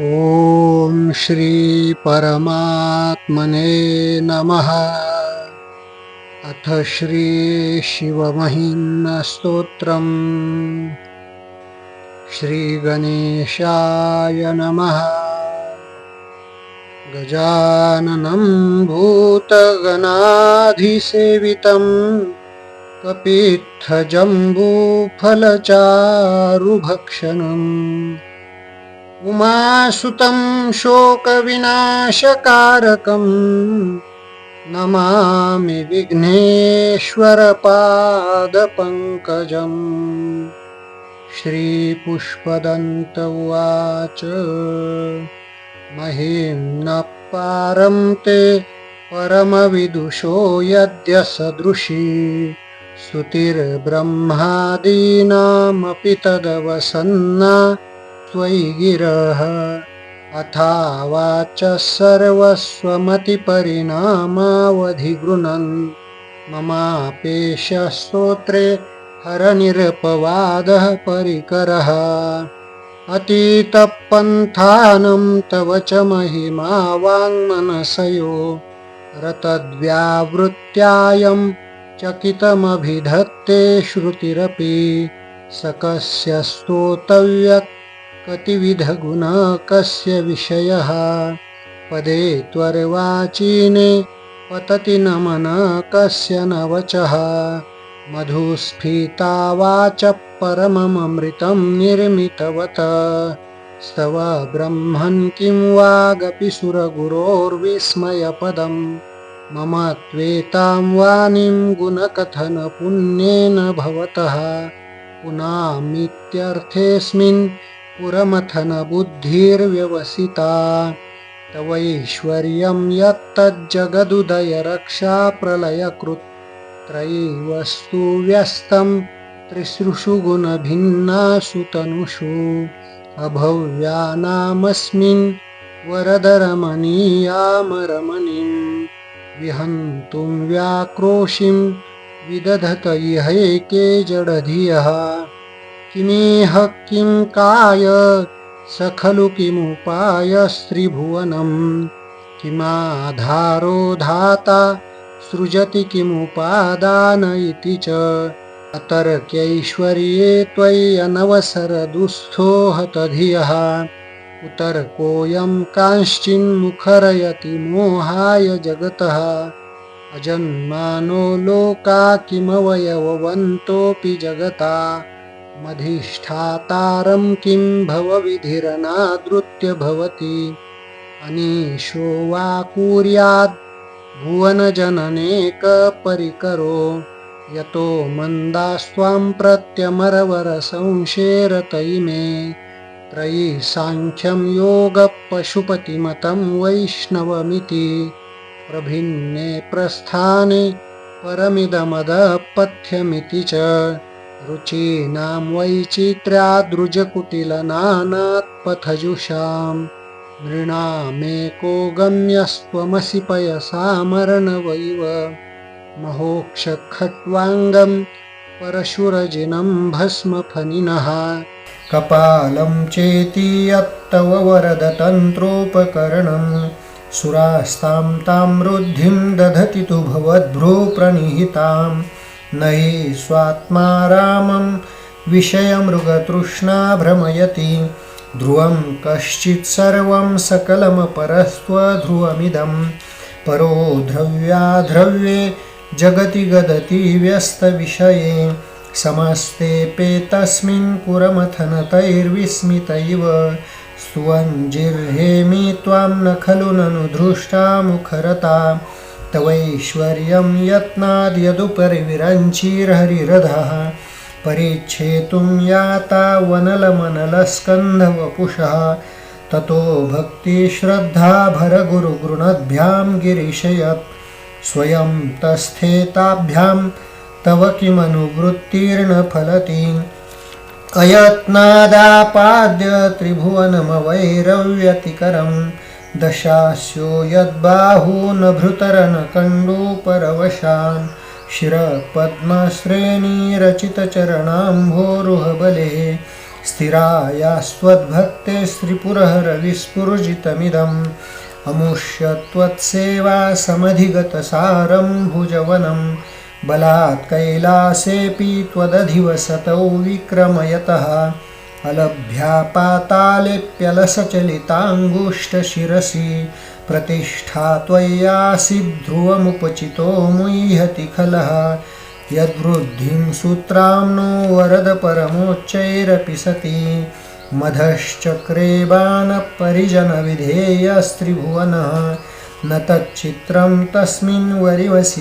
ॐ श्रीपरमात्मने नमः। अथ श्रीशिवमहिम्नस्तोत्रम् श्रीगणेशाय नमः। गजाननं भूतगणाधिसेवितं कपित्थजम्बूफलचारुभक्षणम् उमासुतं शोकविनाशकारकम् नमामि विघ्नेश्वरपादपङ्कजम्। श्रीपुष्पदन्त उवाच महीं न पारं ते परमविदुषो यद्य सदृशी स्तुतिर्ब्रह्मादीनामपि तदवसन्ना त्वयि गिरः अथावाच सर्वस्वमतिपरिणामावधिगृणन् ममापेशस्तोत्रे हरनिरपवादः परिकरः। अतीतपन्थानं तव च महिमा वाङ्मनसयो रतद्व्यावृत्यायं चकितमभिधत्ते श्रुतिरपि। सकस्य स्तोतव्यक् कतिविधगुणः कस्य विषयः। पदे त्वर्वाचीने पतति न मनः कस्य न वचः मधुस्फीता वाच परमममृतं निर्मितवत। स्तव ब्रह्मन् किं वागपि सुरगुरोर्विस्मयपदं मम त्वेतां वाणीं गुणकथनपुण्येन भवतः। पुनामित्यर्थेऽस्मिन् पुरमथनबुद्धिर्व्यवसिता। तवैश्वर्यं यत्तज्जगदुदयरक्षाप्रलयकृत् त्रयीवस्तु व्यस्तं त्रिसृषु गुणभिन्नासु तनुषु अभव्यानामस्मिन् वरदरमणीयामरमणिं। विहन्तुं व्याक्रोशिं विदधत इहैके जडधियः किमेह किं काय? स खलु किमुपायस्त्रिभुवनं किमाधारो धाता? सृजति किमुपादान इति च? अतर्क्यैश्वर्ये त्वय्यनवसरदुःस्थो हतधियः उतर्कोऽयं कांश्चिन्मुखरयति मोहाय जगतः। अजन्मानो लोका किमवयववन्तोऽपि जगता मधिष्ठातारं किं भवविधिरनादृत्य भवति? अनीशो वा कुर्याद् भुवनजननेकपरिकरो। यतो मन्दास्त्वां प्रत्यमरवरसंशेरतैमे। त्रयी साङ्ख्यं योगपशुपतिमतं वैष्णवमिति। प्रभिन्ने प्रस्थाने परमिदमदपथ्यमिति च रुचीनां वैचित्र्यादृजकुटिलनानात्पथजुषां नृणामेको गम्यस्त्वमसि पयसामरणवैव महोक्षखट्वाङ्गं परशुरजिनं भस्मफनिनः। कपालं चेति यत्तव वरदतन्त्रोपकरणं। सुरास्तां तां रुद्धिं दधति तु भवद्भ्रूप्रणिहिताम् न स्वात्मा रामं। विषयमृगतृष्णा भ्रमयति। ध्रुवं कश्चित् सर्वं सकलमपरस्त्वध्रुवमिदं परो ध्रव्याध्रव्ये जगति गदति व्यस्तविषये। समस्तेऽपे तस्मिन् पुरमथनतैर्विस्मितैव स्तुवञ्जिर्हेमि त्वां न खलु ननु धृष्टा मुखरता तवैश्वर्यं यत्नाद् यदुपरि विरञ्चिर्हरिरधः परिच्छेतुं याता वनलमनलस्कन्धवपुषः। ततो भक्तिश्रद्धा भरगुरुगृणद्भ्यां गिरिशयत्। स्वयं तस्थेताभ्यां तव किमनुवृत्तिर्न फलति अयत्नादापाद्य त्रिभुवनमवैरव्यतिकरम्। दशास्यो यद्बाहूनभृतरनकण्डूपरवशान् शिरपद्मश्रेणीरचितचरणाम्भोरुहबले। स्थिरायास्त्वद्भक्ते स्त्रिपुरहरविस्फुर्जितमिदम् अमुष्य त्वत्सेवा भुजवनं बलात् कैलासेऽपि त्वदधिवसतौ विक्रमयतः। अलभ्या पातालेऽप्यलसचलिताङ्गुष्ठशिरसि प्रतिष्ठा त्वय्यासि ध्रुवमुपचितो मुह्यति खलः। यद्वृद्धिं सूत्रां वरद परमोच्चैरपि सति। मधश्चक्रे बाणपरिजनविधेयस्त्रिभुवनः। न तच्चित्रं तस्मिन् वरिवसि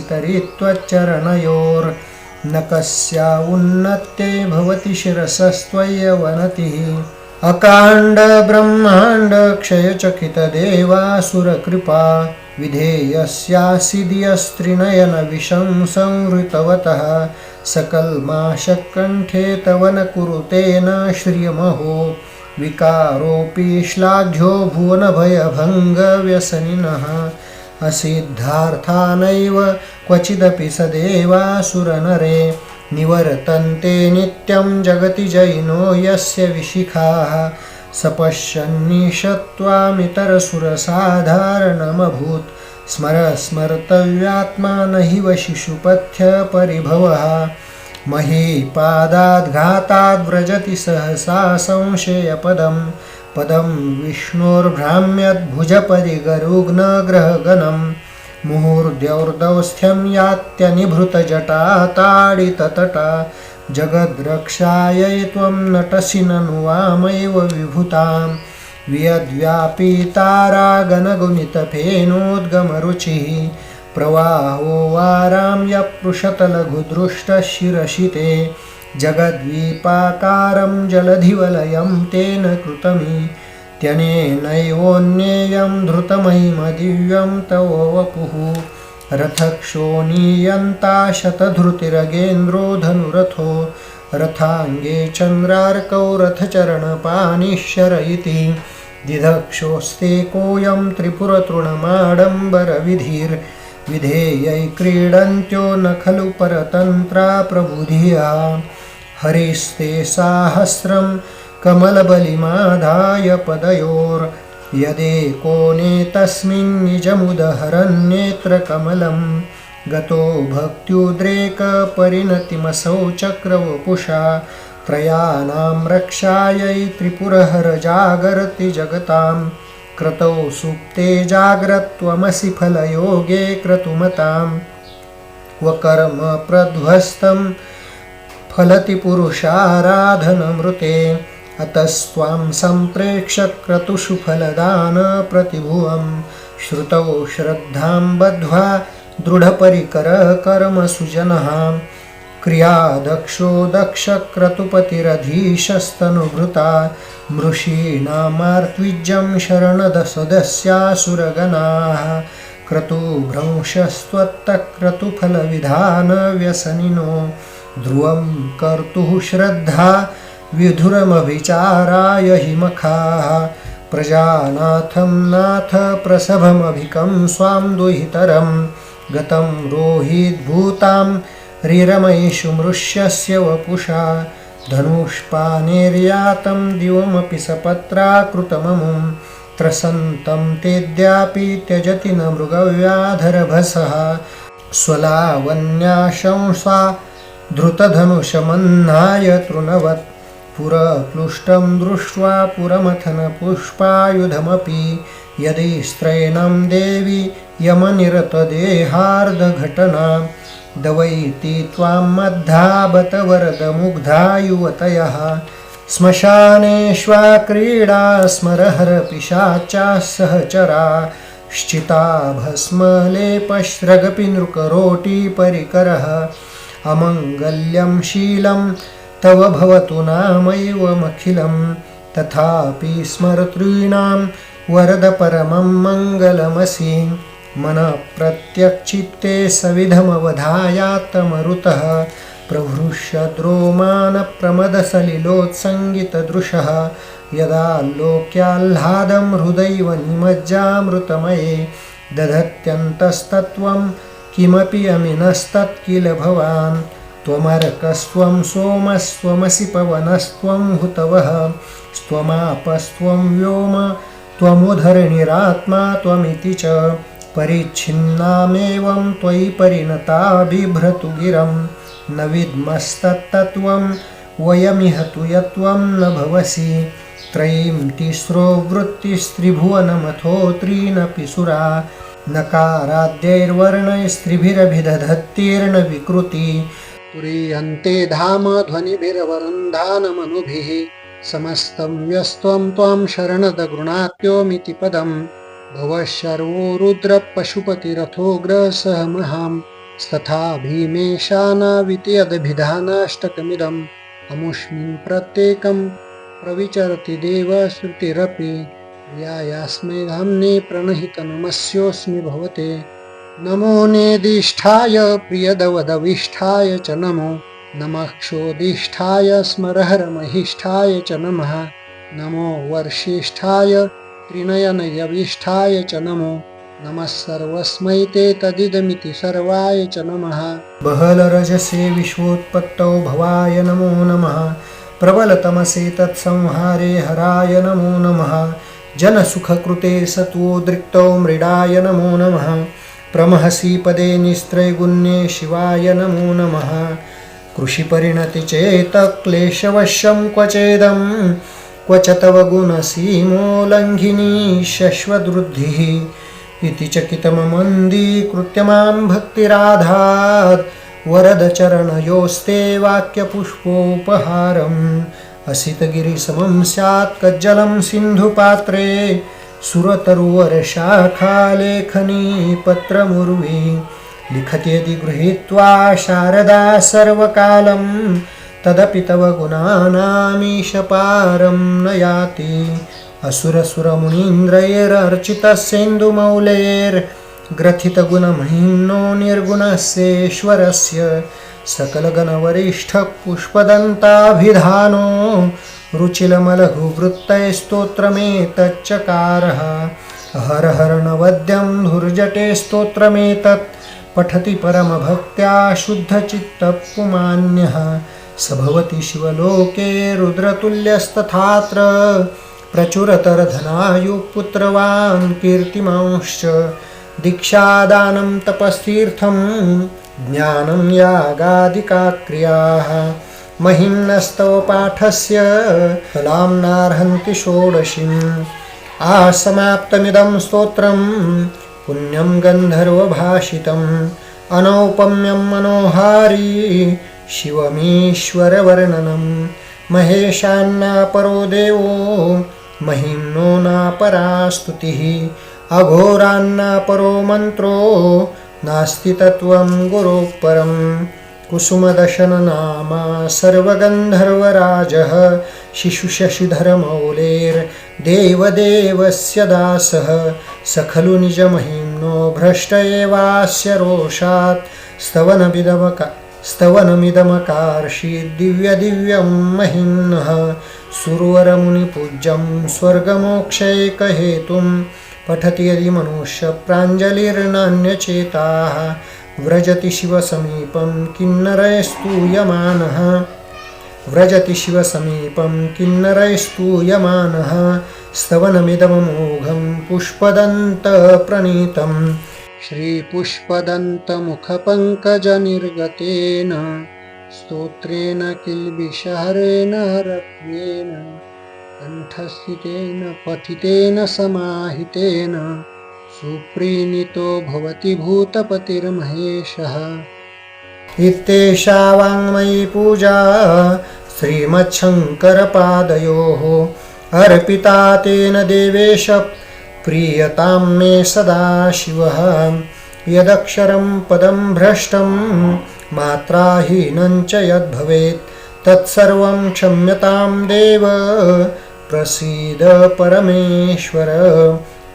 त्वच्चरणयोर्न कस्या उन्नत्ते भवति शिरसस्त्वय्यवनतिः अकाण्ड, ब्रह्माण्ड क्षयचकितदेवासुरकृपा विधेयस्यासिदियस्त्रिनयनविषं संवृतवतः। सकल्माशकण्ठे तव न कुरुतेन श्रियमहो। विकारोऽपि श्लाघ्यो भुवनभयभङ्गव्यसनिनः। असिद्धार्थानैव क्वचिदपि स देवासुरनरे निवर्तन्ते नित्यं जगति जैनो यस्य विशिखाः स पश्यन्निशत्वामितरसुरसाधारणमभूत् स्मर स्मर्तव्यात्मा न हि वशिशुपथ्यपरिभवः महीपादाद्घाताद्व्रजति सहसा संशयपदं पदं विष्णोर्भ्राम्यद्भुजपरिगरुग्नग्रहगणं मुहुर्द्यौर्दौस्थ्यं यात्यनिभृतजटा ताडिततटा जगद्रक्षायै त्वं नटसि ननु वामैव विभूताम् वियद्व्यापीतारागणगुणितफेनोद्गमरुचिः प्रवाहो वारां यपृषतलघुदृष्टशिरशिते जगद्वीपाकारं जलधिवलयं तेन कृतमि, त्यनेनैवोन्येयं धृतमहिमदिव्यं तव वपुः रथक्षोणीयन्ता शतधृतिरगेन्द्रो धनुरथो, रथाङ्गे चन्द्रार्कौ रथचरणपानिश्चर इति। दिधक्षोस्ते कोऽयं त्रिपुरतृणमाडम्बरविधिर्विधेयै क्रीडन्त्यो न खलु परतन्त्रा प्रबुधिया। हरिस्ते साहस्रं कमलबलिमादाय पदयोर्यदेकोनेतस्मिन्निजमुदहरन्नेत्रकमलं गतो भक्त्युद्रेकपरिणतिमसौ चक्रवपुषा त्रयाणां रक्षायै त्रिपुरहरजागर्ति जगतां क्रतौ सुप्ते जाग्रत्वमसि फलयोगे क्रतुमतां क्व कर्म प्रध्वस्तं फलति पुरुषाराधनमृते। अतस्त्वां सम्प्रेक्ष्य क्रतुषु फलदानप्रतिभुवं श्रुतौ श्रद्धां बद्ध्वा दृढपरिकरः कर्मसुजनः क्रिया क्रियादक्षो दक्षक्रतुपतिरधीशस्तनुभृता मृषीणामार्त्विज्यं शरणदसदस्यासुरगणाः। क्रतुभ्रंशस्त्वत्तक्रतुफलविधानव्यसनिनो ध्रुवं कर्तुः श्रद्धा विधुरम विधुरमभिचाराय हिमखाः। प्रजानाथं नाथ प्रसभमभिकं स्वां दुहितरं। गतं रोहिद्भूतां रिरमयिषु मृष्यस्य वपुषा। धनुष्पानेर्यातं दिवमपि सपत्राकृतममुं। त्रसन्तं तेद्यापि त्यजति न मृगव्याधरभसः। स्वलावण्याशंसा धृतधनुषमह्नाय तृणवत् पुरक्लुष्टं दृष्ट्वा पुरमथनपुष्पायुधमपि यदि स्त्रैणं देवि यमनिरतदेहार्धघटना दवैति त्वां मद्धा बत वरदमुग्धा युवतयः श्मशानेष्वा क्रीडा स्मरहरपिशाचाः सहचरा श्चिता भस्मलेपश्रगपि नृकरोटिपरिकरः अमङ्गल्यं शीलं, तव भवतु नामैवमखिलं तथापि स्मर्तॄणां वरद परमं मङ्गलमसि। मनप्रत्यक्षिप्ते सविधमवधायात्तमरुतः, प्रभृष्यद्रोमानप्रमदसलिलोत्सङ्गितदृशः। यदा लोक्याह्लादं हृदैव निमज्जामृतमये, दधत्यन्तस्तत्त्वं किमपि अमिनस्तत् किल भवान्? त्वमर्कस्त्वं सोमस्त्वमसि पवनस्त्वं हुतवः। स्त्वमापस्त्वं व्योम त्वमुधरणिरात्मा त्वमिति च। परिच्छिन्नामेवं त्वयि परिणता बिभ्रतु गिरं न विद्मस्तत्तत्त्वं, वयमिह तु यत्त्वं न भवसि। त्रयीं तिस्रो वृत्तिस्त्रिभुवनमथो त्रीनपि सुरा नकाराद्यैर्वर्णैस्त्रिभिरभिदधत्तीर्न विकृति। तुरीयन्ते धाम ध्वनिभिरवरुन्धानमनुभिः समस्तं व्यस्त्वं त्वां शरणदगृणात्योमिति पदम्। भवः शर्वो रुद्रपशुपतिरथोऽग्रसः महां तथा भीमेशानावित्यदभिधानाष्टकमिदम्। अमुष्मिन् प्रत्येकं प्रविचरति देवश्रुतिरपि। यायास्मै धाम्ने प्रणहितनमस्योऽस्मि भवते। नमो नेदिष्ठाय प्रियदवदविष्ठाय च नमो। नमः क्षोदिष्ठाय स्मरहरमहिष्ठाय च नमः। नमो वर्षिष्ठाय त्रिनयनयविष्ठाय च नमो। नमः सर्वस्मै ते तदिदमिति सर्वाय च नमः। बहलरजसे विश्वोत्पत्तौ भवाय नमो नमः। प्रबलतमसे तत्संहारे हराय नमो नमः जनसुखकृते सत्वोद्रिक्तौ मृडाय नमो नमः। प्रमहसि पदे निस्त्रैगुण्ये शिवाय नमो नमः। कृषिपरिणतिचेतक्लेशवश्यं क्वचेदं। क्व च तव गुणसीमोल्लङ्घिनी शश्वद्वृद्धिः इति चकितममन्दीकृत्य माँ भक्तिराधात्। वरदचरणयोस्ते वाक्यपुष्पोपहारम्। असितगिरिसमं स्यात् कज्जलं सिन्धुपात्रे सुरतरुवरशाखालेखनी पत्रमुर्वी लिखति यदि गृहीत्वा शारदा सर्वकालं तदपि तव गुणानामीशपारं न याति असुरसुरमुनीन्द्रैरर्चितस्येन्दुमौलेर्ग्रथितगुणमहिम्नो निर्गुणस्येश्वरस्य सकलगणवरिष्ठः पुष्पदन्ताभिधानो रुचिलमलघुवृत्तैस्तोत्रमेतच्चकारः। हर हर नवद्यं धुर्जटे स्तोत्रमेतत् पठति परमभक्त्या शुद्धचित्तपुमान्यः। स भवति शिवलोके रुद्रतुल्यस्तथात्र। प्रचुरतरधनायुपुत्रवान् कीर्तिमांश्च। दीक्षादानं तपस्तीर्थं ज्ञानं यागादिका क्रियाः महिम्नस्तव पाठस्य कलाम्नार्हन्ति षोडशीम् आसमाप्तमिदं स्तोत्रं पुण्यं गन्धर्वभाषितम्। अनौपम्यं मनोहारी शिवमीश्वरवर्णनं। महेशान्नापरो देवो, महिम्नो नापरा स्तुतिः अघोरान्नापरो मन्त्रो नास्ति तत्त्वं गुरोः कुसुमदशननामा सर्वगन्धर्वराजः शिशुशशिधरमौलेर्देवदेवस्य दासः। स खलु निजमहिम्नो भ्रष्ट एवास्य रोषात्। स्तवनमिदमक स्तवनमिदमकार्षीद्दिव्यदिव्यं महिम्नः सुरवरमुनिपूज्यं स्वर्गमोक्षैकहेतुं पठति यदि मनुष्य मनुष्यप्राञ्जलिर्नान्यचेताः। व्रजति शिवसमीपं किन्नरैस्तूयमानः व्रजति शिवसमीपं किन्नरैस्तूयमानः स्तवनमिदममोघं पुष्पदन्तप्रणीतम् श्रीपुष्पदन्तमुखपङ्कजनिर्गतेन। स्तोत्रेण किल्बिषहरेण हरत्वेन कण्ठस्थितेन पठितेन समाहितेन सुप्रीणितो भवति भूतपतिर्महेशः। इत्येषा वाङ्मयी पूजा श्रीमच्छङ्करपादयोः अर्पिता तेन देवेश, प्रीयतां मे सदा शिवः। यदक्षरं पदं भ्रष्टं, मात्राहीनं च यद्भवेत्, तत्सर्वं क्षम्यतां देव। प्रसीद परमेश्वर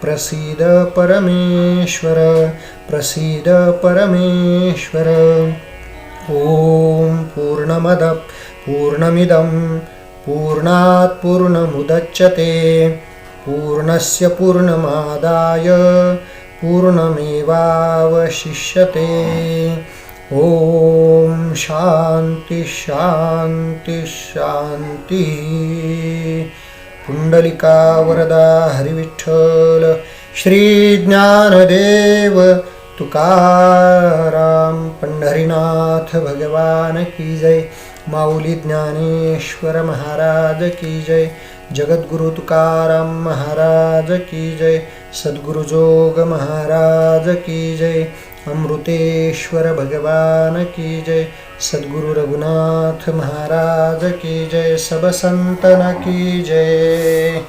प्रसीद परमेश्वर प्रसीद परमेश्वर। ॐ पूर्णमद पूर्णमिदं पूर्णात् पूर्णमुदच्यते पूर्णस्य पूर्णमादाय पूर्णमेवावशिष्यते। ॐ शान्ति शान्ति शान्तिः। पुंडलिका वरदा हरिविठ्ठल श्री ज्ञानदेव तुकाराम पंढरीनाथ भगवान की जय माऊली ज्ञानेश्वर महाराज की जय जगद्गुरु तुकाराम महाराज की जय सद्गुरु जोग महाराज की जय अमृतेश्वर भगवान की जय सद्गुरु रघुनाथ महाराज की जय सब संतन की जय।